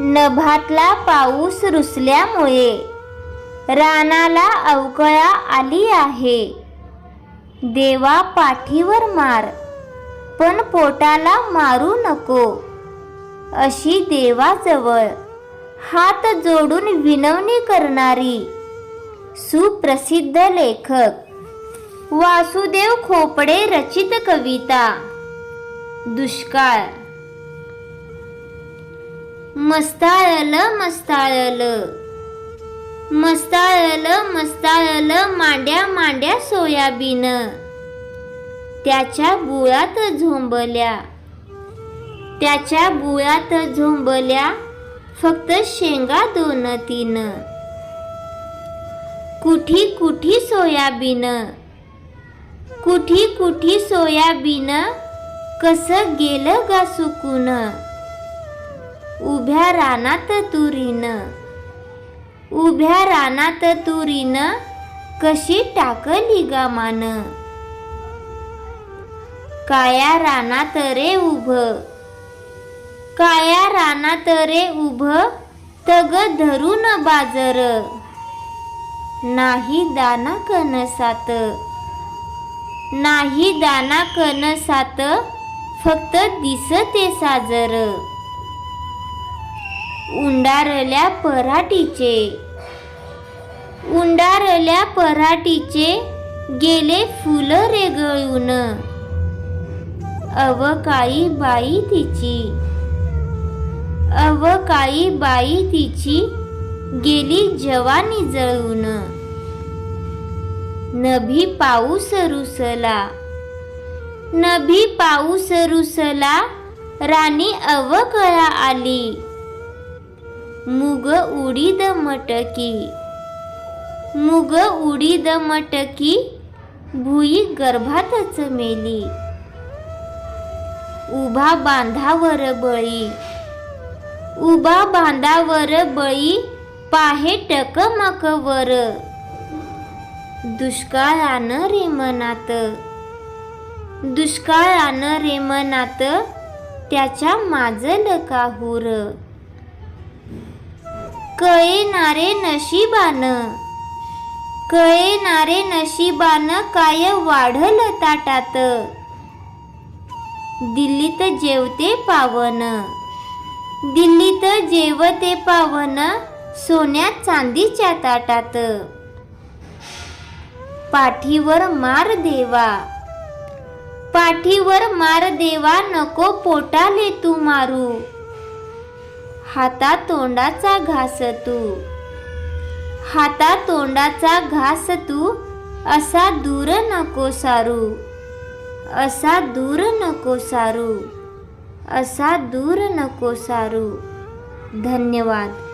नभातला पाऊस रुसल्यामुळे. रानाला अवकळा आली आहे. देवा पाठीवर मार पण पोटाला मारू नको. अशी देवाजवळ हात जोडून विनवणी करणारी सुप्रसिद्ध लेखक वासुदेव खोपडे रचित कविता. दुष्काळ मस्ताळल मस्ताळल. मस्ताळल मस्ताळल मांड्या मांड्या सोयाबीन. त्याच्या बुळात झोंबल्या. त्याच्या गुळात झोंबल्या फक्त शेंगा दोन तीन कुठी कुठी सोयाबीन? कुठी कुठी सोयाबीन? कसं गेलं गा सुकून? उभ्या रानात तुरीन. उभ्या रानात तुरीनं कशी टाकली गामान काया रानात रे उभ. काया रानात रे उभ तग धरून बाजर. नाही दाना कणसात नाही दाना कणसात फक्त दिसते साजर. उंडारल्या पराठीचे. उंडारल्या पराठीचे गेले फुल रेगळून. अवकाळी बाई तिची. अवकाळी बाई तिची गेली जवानी जळून नभी पाऊस रुसला. नभी पाऊस रुसला. राणी अवकळा आली. मुग उडीद मटकी. मुग उडीद मटकी भुई गर्भातच मेली. उभा बांधावर बळी. उभा बांधावर बळी पाहे टकमकवर. दुष्काळानं रे मनात. दुष्काळानं रे मनात त्याच्या माजल काहूर. कळेनारे नशिबान. कळेनारे नशिबान काय वाढल ताटात? दिल्लीत जेवते पावन. दिल्लीत जेवते पावन सोन्या चांदीच्या ताटात. पाठीवर मार देवा. पाठीवर मार देवा नको पोटाले तू मारू. हाता तोंडाचा घास तू. हाता तोंडाचा घास तू असा दूर नको सारू. असा दूर नको सारू. असा दूर नको सारू. धन्यवाद.